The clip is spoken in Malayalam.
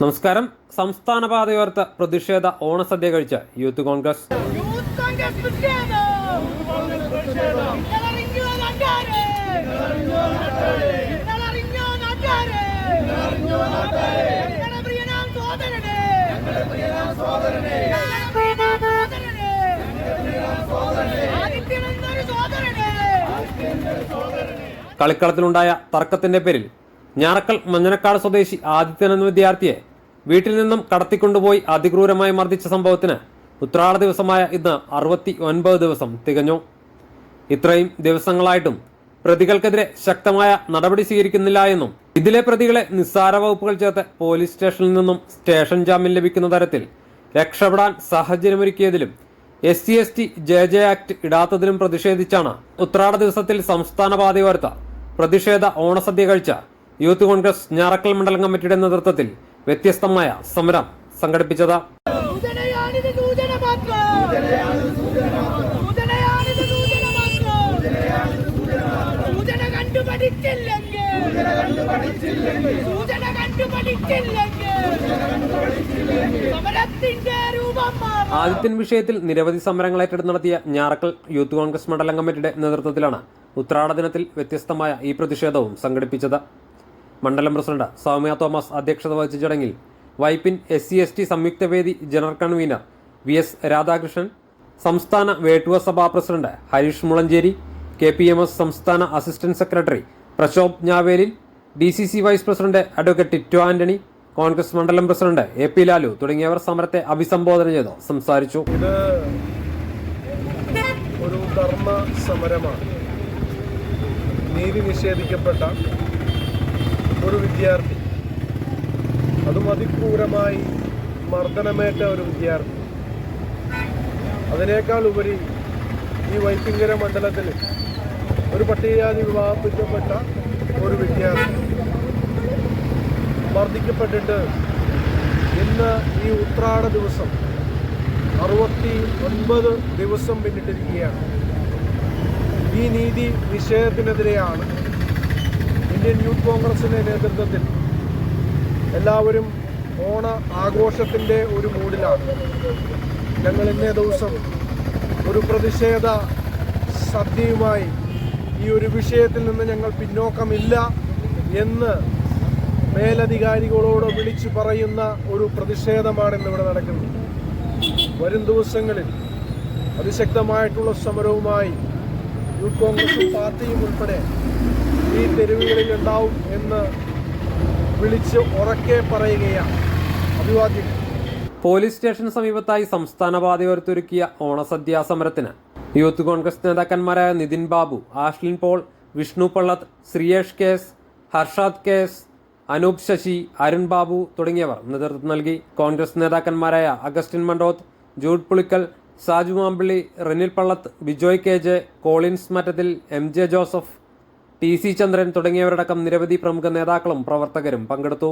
നമസ്കാരം. സംസ്ഥാന പാതയോർത്ത് പ്രതിഷേധ ഓണസദ്യ കഴിച്ച യൂത്ത് കോൺഗ്രസ്. കളിക്കളത്തിലുണ്ടായ തർക്കത്തിന്റെ പേരിൽ ഞാറക്കൽ മഞ്ഞനക്കാട് സ്വദേശി ആദിത്യൻ എന്ന വിദ്യാർത്ഥിയെ വീട്ടിൽ നിന്നും കടത്തിക്കൊണ്ടുപോയി അതിക്രൂരമായി മർദ്ദിച്ച സംഭവത്തിന് ഉത്രാട ദിവസമായ ഇന്ന് അറുപത്തി ഒൻപത് ദിവസം തികഞ്ഞു. ഇത്രയും ദിവസങ്ങളായിട്ടും പ്രതികൾക്കെതിരെ ശക്തമായ നടപടി സ്വീകരിക്കുന്നില്ല എന്നും ഇതിലെ പ്രതികളെ നിസ്സാര വകുപ്പുകൾ ചേർത്ത് പോലീസ് സ്റ്റേഷനിൽ നിന്നും സ്റ്റേഷൻ ജാമ്യം ലഭിക്കുന്ന തരത്തിൽ രക്ഷപ്പെടാൻ സാഹചര്യമൊരുക്കിയതിലും S C S T J J act ഇടാത്തതിലും പ്രതിഷേധിച്ചാണ് ഉത്രാട ദിവസത്തിൽ സംസ്ഥാന പാതയോർത്ത പ്രതിഷേധ ഓണസദ്യ കഴിച്ച യൂത്ത് കോൺഗ്രസ് ഞാറക്കൽ മണ്ഡലം കമ്മിറ്റിയുടെ നേതൃത്വത്തിൽ വ്യത്യസ്തമായ സമരം സംഘടിപ്പിച്ചത്. ആദിത്യൻ വിഷയത്തിൽ നിരവധി സമരങ്ങൾ ഏറ്റെടുത്ത് നടത്തിയ ഞാറക്കൽ യൂത്ത് കോൺഗ്രസ് മണ്ഡലം കമ്മിറ്റിയുടെ നേതൃത്വത്തിലാണ് ഉത്രാട ദിനത്തിൽ വ്യത്യസ്തമായ ഈ പ്രതിഷേധവും സംഘടിപ്പിച്ചത്. മണ്ഡലം പ്രസിഡന്റ് സൗമ്യ തോമസ് അധ്യക്ഷത വഹിച്ച ചടങ്ങിൽ Vypin S C S T സംയുക്ത വേദി general convener V S Radhakrishnan സംസ്ഥാന Vettuva Sabha president Harish Mulanjeri K P M S സംസ്ഥാന assistant secretary Prashobh Njavelil D C C vice president advocate Tito Antony Congress മണ്ഡലം പ്രസിഡന്റ് എ പി ലാലു തുടങ്ങിയവർ സമരത്തെ അഭിസംബോധന ചെയ്ത് സംസാരിച്ചു. സമരമാണ്. നീതി നിഷേധിക്കപ്പെട്ട ഒരു വിദ്യാർത്ഥി. അതും അതിക്രൂരമായി മർദ്ദനമേറ്റ ഒരു വിദ്യാർത്ഥി. അതിനേക്കാൾ ഉപരി ഈ വൈപ്പിങ്കര മണ്ഡലത്തിൽ ഒരു പട്ടികജാതി വിവാഹപ്പിക്കപ്പെട്ട ഒരു വിദ്യാർത്ഥി മർദ്ദിക്കപ്പെട്ടിട്ട് ഇന്ന് ഈ ഉത്രാട ദിവസം അറുപത്തി ഒൻപത് ദിവസം പിന്നിട്ടിരിക്കുകയാണ്. ഈ നീതി നിഷേധത്തിനെതിരെയാണ് ഇന്ത്യൻ യൂത്ത് കോൺഗ്രസിന്റെ നേതൃത്വത്തിൽ എല്ലാവരും ഓണ ആഘോഷത്തിന്റെ ഒരു മൂഡിലാണ് ഞങ്ങൾ ഇന്നേ ദിവസം ഒരു പ്രതിഷേധ സദ്യയുമായി ഈ ഒരു വിഷയത്തിൽ നിന്ന് ഞങ്ങൾ പിന്നോക്കമില്ല എന്ന് മേലധികാരികളോട് വിളിച്ചു പറയുന്ന ഒരു പ്രതിഷേധമാണ് ഇന്നിവിടെ നടക്കുന്നത്. വരും ദിവസങ്ങളിൽ അതിശക്തമായിട്ടുള്ള സമരവുമായി യൂത്ത് കോൺഗ്രസ് പാർട്ടിയും ഉൾപ്പെടെ ഈ തെരുവുകളിൽ ഉണ്ടാവും എന്ന് വിളിച്ച് ഉറക്കെ പറയുകയാണ് അഭിവാദ്യം പോലീസ് സ്റ്റേഷന് സമീപത്തായി സംസ്ഥാന പാതയോരത്തൊരുക്കിയ ഓണസദ്യാ സമരത്തിന് യൂത്ത് കോൺഗ്രസ് നേതാക്കന്മാരായ Nithin Babu Ashlin Paul Vishnu Pallath Sreeyesh case Harshad case Anoop Sasi Arun Babu തുടങ്ങിയവർ നേതൃത്വം നൽകി. Congress നേതാക്കന്മാരായ Augustine Mandoth Jude Pulickal Saju Mampilly Renil Pallath Bijoy K J Collins Mattathil M J Joseph T C Chandran തുടങ്ങിയവരടക്കം നിരവധി പ്രമുഖ നേതാക്കളും പ്രവർത്തകരും പങ്കെടുത്തു.